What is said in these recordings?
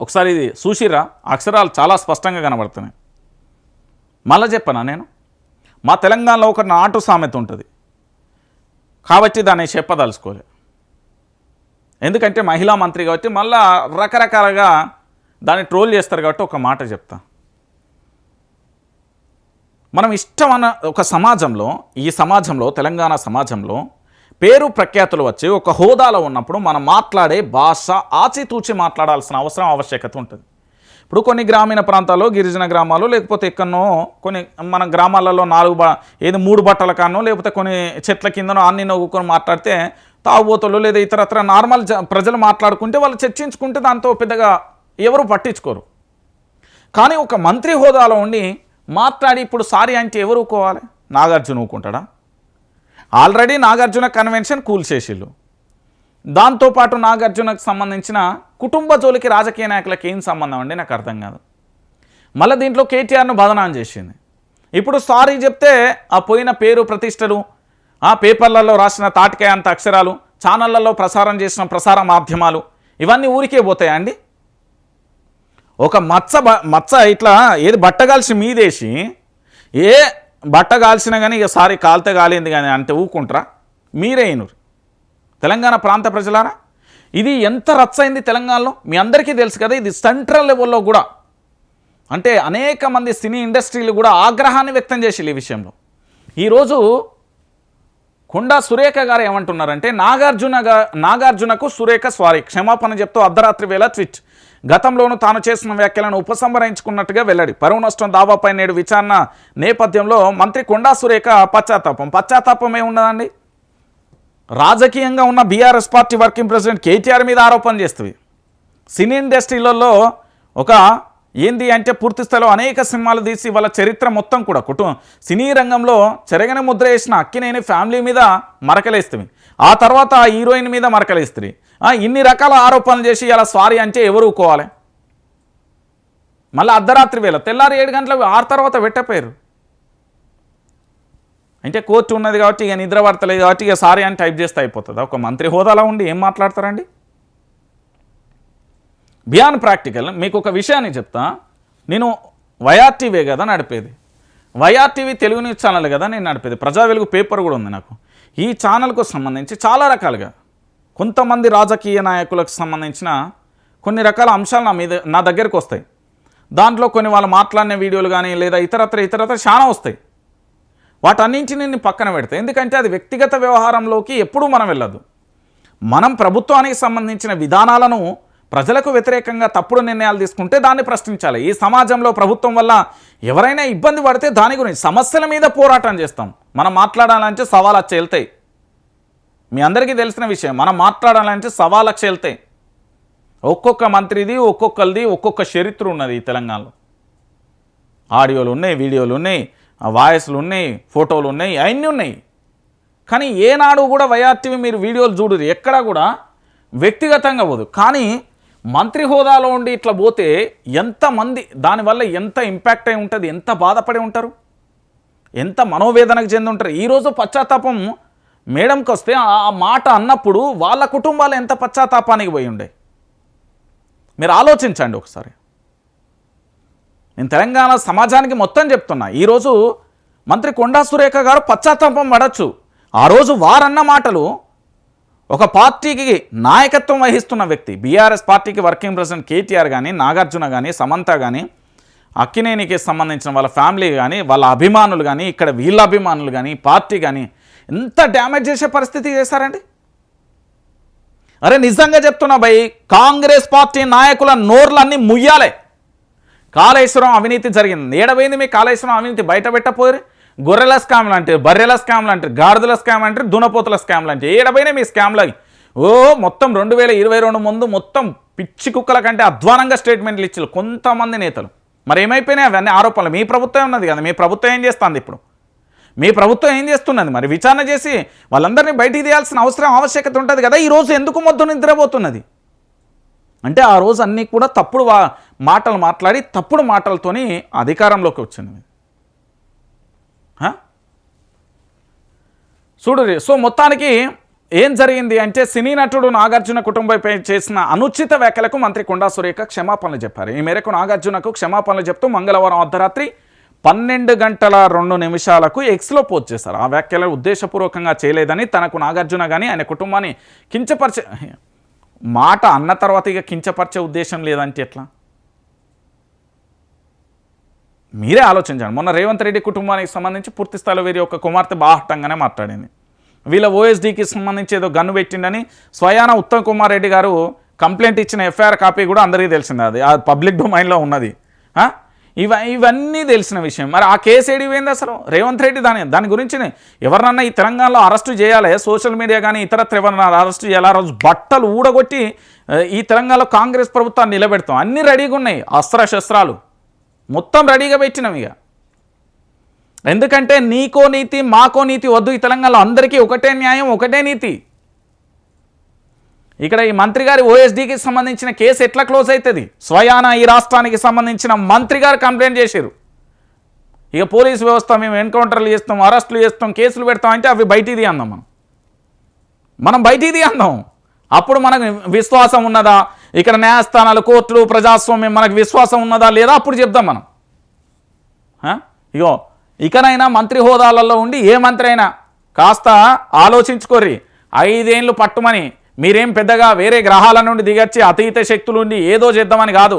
ఒకసారి ఇది చూసిరా అక్షరాలు చాలా స్పష్టంగా కనబడుతున్నాయి. మళ్ళా చెప్పనా నేను? మా తెలంగాణలో ఒక నాటు సామెత ఉంటుంది. కాబట్టి దాన్ని చెప్పదలుచుకోలే. ఎందుకంటే మహిళా మంత్రి కాబట్టి మళ్ళా రకరకాలుగా దాన్ని ట్రోల్ చేస్తారు కాబట్టి ఒక మాట చెప్తా. మనం ఇష్టమన్న ఒక సమాజంలో ఈ సమాజంలో తెలంగాణ సమాజంలో పేరు ప్రఖ్యాతులు వచ్చి ఒక హోదాలో ఉన్నప్పుడు మనం మాట్లాడే భాష ఆచితూచి మాట్లాడాల్సిన అవసరం ఆవశ్యకత ఉంటుంది. ఇప్పుడు కొన్ని గ్రామీణ ప్రాంతాల్లో గిరిజన గ్రామాలు లేకపోతే ఎక్కడనో కొన్ని మన గ్రామాలలో నాలుగు బ ఏది మూడు బట్టల కానో లేకపోతే కొన్ని చెట్ల కిందనో అన్ని నవ్వుకొని మాట్లాడితే తాగుబోతులు లేదా ఇతరత్ర నార్మల్ జ ప్రజలు మాట్లాడుకుంటే వాళ్ళు చర్చించుకుంటే దాంతో పెద్దగా ఎవరు పట్టించుకోరు. కానీ ఒక మంత్రి హోదాలో ఉండి మాట్లాడి ఇప్పుడు సారీ అంటే ఎవరు ఊకోవాలి? నాగార్జున ఊకుంటాడా? ఆల్రెడీ నాగార్జున కన్వెన్షన్ కూల్చేసిళ్ళు దాంతోపాటు నాగార్జునకు సంబంధించిన కుటుంబ జోలికి రాజకీయ నాయకులకు ఏం సంబంధం అండి? నాకు అర్థం కాదు. మళ్ళీ దీంట్లో కేటీఆర్ను బదనాం చేసింది. ఇప్పుడు సారీ చెప్తే ఆ పోయిన పేరు ప్రతిష్టలు ఆ పేపర్లలో రాసిన తాటికాయ అంత అక్షరాలు ఛానళ్ళలో ప్రసారం చేసిన ప్రసార మాధ్యమాలు ఇవన్నీ ఊరికే పోతాయండి ఒక మచ్చ బ- మచ్చ ఇట్లా ఏది బట్టగాల్సి మీదేసి ఏ బట్ట కాల్చినా కానీ ఇక సారీ కాలితే కాలింది కానీ అంటే ఊకుంటారా? మీరే అయినరు తెలంగాణ ప్రాంత ప్రజలారా? ఇది ఎంత రచ్చయింది తెలంగాణలో? మీ అందరికీ తెలుసు కదా ఇది సెంట్రల్ లెవెల్లో కూడా. అంటే అనేక మంది సినీ ఇండస్ట్రీలు కూడా ఆగ్రహాన్ని వ్యక్తం చేసేది ఈ విషయంలో. ఈరోజు కొండా సురేఖ గారు ఏమంటున్నారంటే నాగార్జున నాగార్జునకు సురేఖ స్వారీ క్షమాపణ చెప్తూ అర్ధరాత్రి వేళ ట్విట్. గతంలోనూ తాను చేసిన వ్యాఖ్యలను ఉపసంహరించుకున్నట్టుగా వెల్లడి. పరువు నష్టం దావాపై నేడు విచారణ నేపథ్యంలో మంత్రి కొండా సురేఖ పశ్చాత్తాపం. పశ్చాత్తాపం ఏమున్నదండి రాజకీయంగా ఉన్న BRS party working president KTR మీద ఆరోపణ చేస్తుంది సినీ ఇండస్ట్రీలలో ఒక ఏంది అంటే పూర్తి స్థాయిలో అనేక సినిమాలు తీసి వాళ్ళ చరిత్ర మొత్తం కూడా కుటుంబం సినీ రంగంలో చెరగని ముద్ర వేసిన అక్కినేని ఫ్యామిలీ మీద మరకలేస్తుంది ఆ తర్వాత ఆ హీరోయిన్ మీద మరకలేస్తుంది ఇన్ని రకాల ఆరోపణలు చేసి ఇలా సారీ అంటే ఎవరు ఊకోవాలి? మళ్ళీ అర్ధరాత్రి వేళ తెల్లారి ఏడు గంటల ఆరు తర్వాత పెట్టపోయారు. అంటే కోర్టు ఉన్నది కాబట్టి ఇక నిద్ర పడతలేదు కాబట్టి ఇక సారీ అని టైప్ చేస్తే అయిపోతుంది. ఒక మంత్రి హోదాలో ఉండి ఏం మాట్లాడతారండి? బియాన్ ప్రాక్టికల్ మీకు ఒక విషయాన్ని చెప్తా. నేను వైఆర్టీవే కదా నడిపేది. వైఆర్టీవీ తెలుగు న్యూస్ ఛానల్ కదా నేను నడిపేది. ప్రజా వెలుగు పేపర్ కూడా ఉంది నాకు. ఈ ఛానల్కు సంబంధించి చాలా రకాలుగా కొంతమంది రాజకీయ నాయకులకు సంబంధించిన కొన్ని రకాల అంశాలు నా మీద నా దగ్గరకు వస్తాయి. దాంట్లో కొన్ని వాళ్ళు మాట్లాడిన వీడియోలు కానీ లేదా ఇతరత్ర ఇతరత్ర చాలా వస్తాయి. వాటన్నింటిని నేను పక్కన పెడతా. ఎందుకంటే అది వ్యక్తిగత వ్యవహారంలోకి ఎప్పుడూ మనం వెళ్ళదు. మనం ప్రభుత్వానికి సంబంధించిన విధానాలను ప్రజలకు వ్యతిరేకంగా తప్పుడు నిర్ణయాలు తీసుకుంటే దాన్ని ప్రశ్నించాలి. ఈ సమాజంలో ప్రభుత్వం వల్ల ఎవరైనా ఇబ్బంది పడితే దాని గురించి సమస్యల మీద పోరాటం చేస్తాం. మనం మాట్లాడాలంటే సవాలక్ష వెళ్తాయి మీ అందరికీ తెలిసిన విషయం మనం మాట్లాడాలంటే సవాళ్ళకి వెళ్తాయి ఒక్కొక్క మంత్రిది ఒక్కొక్కరిది ఒక్కొక్క చరిత్ర ఉన్నది ఈ తెలంగాణలో. ఆడియోలు ఉన్నాయి వీడియోలు ఉన్నాయి వాయిస్లు ఉన్నాయి ఫోటోలు ఉన్నాయి అవన్నీ ఉన్నాయి. కానీ ఏనాడు కూడా వైఆర్టీవీ మీరు వీడియోలు చూడరు ఎక్కడా కూడా వ్యక్తిగతంగా పోదు. కానీ మంత్రి హోదాలో ఉండి ఇట్లా పోతే ఎంతమంది దానివల్ల ఎంత ఇంపాక్ట్ అయి ఉంటుంది ఎంత బాధపడి ఉంటారు? ఎంత మనోవేదనకు చెంది ఉంటారు ఈరోజు పశ్చాత్తాపం మేడంకి వస్తే ఆ మాట అన్నప్పుడు వాళ్ళ కుటుంబాలు ఎంత పశ్చాత్తాపానికి పోయి ఉండే? మీరు ఆలోచించండి ఒకసారి. నేను తెలంగాణ సమాజానికి మొత్తం చెప్తున్నా. ఈరోజు మంత్రి కొండా సురేఖ గారు పశ్చాత్తాపం పడచ్చు. ఆ రోజు వారన్న మాటలు ఒక పార్టీకి నాయకత్వం వహిస్తున్న వ్యక్తి బీఆర్ఎస్ పార్టీకి వర్కింగ్ ప్రెసిడెంట్ కేటీఆర్ కానీ నాగార్జున కానీ సమంత కానీ అక్కినేనికి సంబంధించిన వాళ్ళ ఫ్యామిలీ కానీ వాళ్ళ అభిమానులు కానీ ఇక్కడ వీళ్ళ అభిమానులు కానీ పార్టీ కానీ ఎంత డ్యామేజ్ చేసే పరిస్థితి చేశారండి? అరే నిజంగా చెప్తున్నా భయ్ కాంగ్రెస్ పార్టీ నాయకుల నోర్లన్నీ ముయ్యాలే. కాళేశ్వరం అవినీతి జరిగింది. ఏడవైంది మీ కాళేశ్వరం అవినీతి? బయట పెట్టపోయారు గొర్రెల స్కామ్లు అంటే బర్రెల స్కామ్లు అంటే గాడిదల స్కామ్ అంటే దునపోతుల స్కామ్లు అంటే ఏడవైనా మీ స్కామ్లు అవి? ఓ మొత్తం రెండు వేల ఇరవై రెండు ముందు మొత్తం పిచ్చి కుక్కల కంటే అధ్వానంగా స్టేట్మెంట్లు ఇచ్చారు కొంతమంది నేతలు. మరి ఏమైపోయినాయి అవన్నీ? ఆరోపణలు. మీ ప్రభుత్వం ఉన్నది కదా మీ ప్రభుత్వం ఏం చేస్తుంది ఇప్పుడు? మీ ప్రభుత్వం ఏం చేస్తున్నది? మరి విచారణ చేసి వాళ్ళందరినీ బయటికి తీయాల్సిన అవసరం ఆవశ్యకత ఉంటుంది కదా ఈరోజు ఎందుకు మొద్దు నిద్రపోతున్నది? అంటే ఆ రోజు అన్నీ కూడా తప్పుడు మాటలు మాట్లాడి తప్పుడు మాటలతోని అధికారంలోకి వచ్చింది. చూడు సో మొత్తానికి ఏం జరిగింది అంటే సినీ నటుడు నాగార్జున కుటుంబంపై చేసిన అనుచిత వ్యాఖ్యలకు మంత్రి కొండా సురేఖ క్షమాపణలు చెప్పారు. ఈ మేరకు నాగార్జునకు క్షమాపణలు చెప్తూ మంగళవారం అర్ధరాత్రి పన్నెండు గంటల రెండు నిమిషాలకు ఎక్స్లో పోస్ట్ చేశారు. ఆ వ్యాఖ్యలను ఉద్దేశపూర్వకంగా చేయలేదని తనకు నాగార్జున కానీ ఆయన కుటుంబాన్ని కించపరిచే మాట అన్న తర్వాత ఇక కించపరిచే ఉద్దేశం లేదంటే ఎట్లా? మీరే ఆలోచించండి. మొన్న రేవంత్ రెడ్డి కుటుంబానికి సంబంధించి పూర్తి స్థాయిలో వీరి యొక్క కుమార్తె బాహట్టంగానే మాట్లాడింది. వీళ్ళ ఓఎస్డీకి సంబంధించి ఏదో గన్ను పెట్టిండని స్వయాన ఉత్తమ్ కుమార్ రెడ్డి గారు కంప్లైంట్ ఇచ్చిన ఎఫ్ఐఆర్ కాపీ కూడా అందరికీ తెలిసింది అది. ఆ పబ్లిక్ డొమైన్లో ఉన్నది. ఇవ ఇవన్నీ తెలిసిన విషయం. మరి ఆ కేసు ఏడిపోయింది అసలు? రేవంత్ రెడ్డి దాని దాని గురించి ఎవరినన్నా ఈ తెలంగాణలో అరెస్టు చేయాలి సోషల్ మీడియా కానీ ఇతరత్ర ఎవరన్నా అరెస్టు చేయాలి ఆ రోజు బట్టలు ఊడగొట్టి ఈ తెలంగాణలో కాంగ్రెస్ ప్రభుత్వాన్ని నిలబెడతాం. అన్నీ రెడీగా ఉన్నాయి అస్త్ర శస్త్రాలు మొత్తం రెడీగా పెట్టినాం ఇక ఎందుకంటే నీకో నీతి మాకో నీతి వద్దు. ఈ తెలంగాణలో అందరికీ ఒకటే న్యాయం ఒకటే నీతి. ఇక్కడ ఈ మంత్రి గారి ఓఎస్డీకి సంబంధించిన కేసు ఎట్లా క్లోజ్ అవుతుంది స్వయాన ఈ రాష్ట్రానికి సంబంధించిన మంత్రి గారు కంప్లైంట్ చేశారు ఇక పోలీస్ వ్యవస్థ మేము ఎన్కౌంటర్లు చేస్తాం అరెస్టులు చేస్తాం కేసులు పెడతాం అంటే అవి బయటిది అందాం మనం. మనం బయటిది అందాం. అప్పుడు మనకు విశ్వాసం ఉన్నదా? ఇక్కడ న్యాయస్థానాలు కోర్టులు ప్రజాస్వామ్యం మనకు విశ్వాసం ఉన్నదా లేదా అప్పుడు చెప్దాం మనం. ఇగో ఇకనైనా మంత్రి హోదాలలో ఉండి ఏ మంత్రి అయినా కాస్త ఆలోచించుకోర్రి. ఐదేళ్ళు పట్టుమని మీరేం పెద్దగా వేరే గ్రహాల నుండి దిగచ్చి అతీత శక్తులు ఉండి ఏదో చేద్దామని కాదు.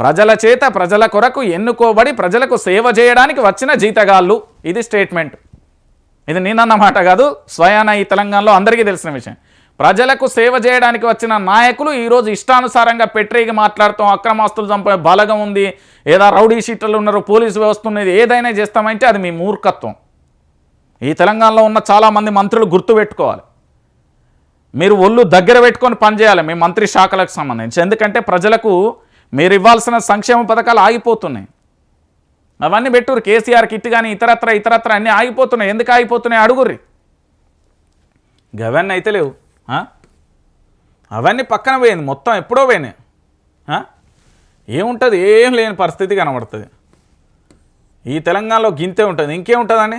ప్రజల చేత ప్రజల కొరకు ఎన్నుకోబడి ప్రజలకు సేవ చేయడానికి వచ్చిన జీతగాళ్ళు. ఇది స్టేట్మెంట్. ఇది నేనన్నమాట కాదు స్వయాన ఈ తెలంగాణలో అందరికీ తెలిసిన విషయం. ప్రజలకు సేవ చేయడానికి వచ్చిన నాయకులు ఈరోజు ఇష్టానుసారంగా పెట్రీకి మాట్లాడతాం అక్రమాస్తులు చంపే బలగం ఉంది. ఏదో రౌడీ షీటర్లు ఉన్నారు పోలీసు వ్యవస్థ ఉన్నది. ఏదైనా చేస్తామంటే అది మీ మూర్ఖత్వం. ఈ తెలంగాణలో ఉన్న చాలామంది మంత్రులు గుర్తుపెట్టుకోవాలి. మీరు ఒళ్ళు దగ్గర పెట్టుకొని పనిచేయాలి మీ మంత్రి శాఖలకు సంబంధించి. ఎందుకంటే ప్రజలకు మీరు ఇవ్వాల్సిన సంక్షేమ పథకాలు ఆగిపోతున్నాయి. అవన్నీ పెట్టురు కేసీఆర్ కిట్ కానీ ఇతరత్ర ఇతరత్ర అన్నీ ఆగిపోతున్నాయి. ఎందుకు ఆగిపోతున్నాయి? అడుగుర్రి. గవన్నీ అయితే లేవు. అవన్నీ పక్కన పోయింది. మొత్తం ఎప్పుడో పోయినాయి. ఏముంటుంది? ఏం లేని పరిస్థితి కనబడుతుంది. ఈ తెలంగాణలో గింతే ఉంటుంది. ఇంకేముంటుందండి?